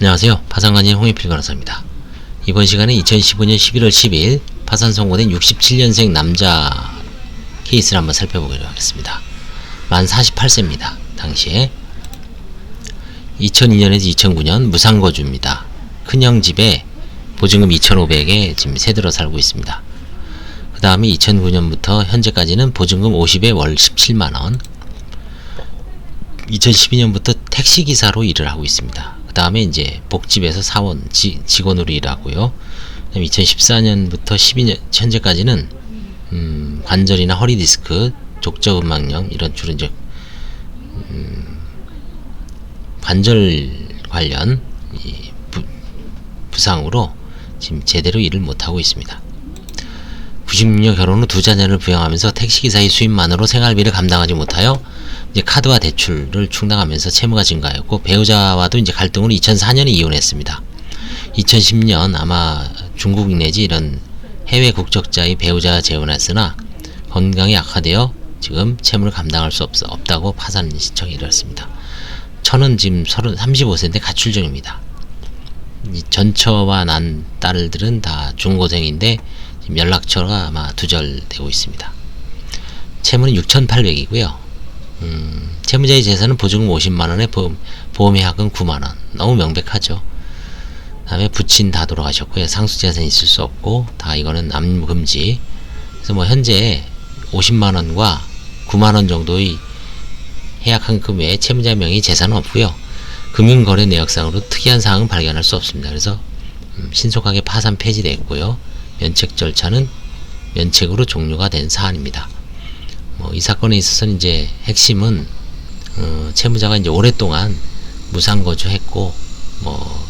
안녕하세요. 파산관인 홍익필 변호사입니다. 이번 시간에 2015년 11월 10일 파산 선고된 67년생 남자 케이스를 한번 살펴보기로 하겠습니다. 만 48세입니다. 당시에 2002년에서 2009년 무상거주입니다. 큰형 집에 보증금 2,500에 지금 세들어 살고 있습니다. 그 다음에 2009년부터 현재까지는 보증금 50에 월 17만원 2012년부터 택시기사로 일을 하고 있습니다. 그 다음에 이제 복집에서 사원, 지, 직원으로 일하고요. 그다음에 2014년부터 12년, 현재까지는 음, 관절이나 허리 디스크, 족저근막염 이런 주로 이제 음, 관절 관련 이 부, 부상으로 지금 제대로 일을 못하고 있습니다. 96년 결혼 후 두 자녀를 부양하면서 택시기사의 수입만으로 생활비를 감당하지 못하여 이제 카드와 대출을 충당하면서 채무가 증가했고 배우자와도 이제 갈등으로 2004년에 이혼했습니다. 2010년 아마 중국 내지 이런 해외 국적자의 배우자가 재혼했으나 건강이 악화되어 지금 채무를 감당할 수 없, 없다고 파산 신청이 이뤘습니다. 저는 지금 30, 35세인데 가출 중입니다. 이 전처와 난 딸들은 다 중고생인데 지금 연락처가 아마 두절되고 있습니다. 채무는 6,800이고요. 음, 채무자의 재산은 보증금 50만 원에 보험, 보험의 학은 9만 원. 너무 명백하죠. 다음에 부친 다 돌아가셨고요. 상수 재산 있을 수 없고 다 이거는 암 금지. 그래서 뭐 현재 50만 원과 9만 원 정도의 해약한 금 외에 채무자 명의 재산은 없고요. 금융거래 내역상으로 특이한 사항은 발견할 수 없습니다. 그래서 음, 신속하게 파산 폐지됐고요. 면책 절차는 면책으로 종료가 된 사안입니다. 뭐 이 사건에 있어서는 이제 핵심은 어, 채무자가 이제 오랫동안 무상 거주했고 뭐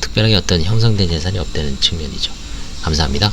특별하게 어떤 형성된 재산이 없다는 측면이죠. 감사합니다.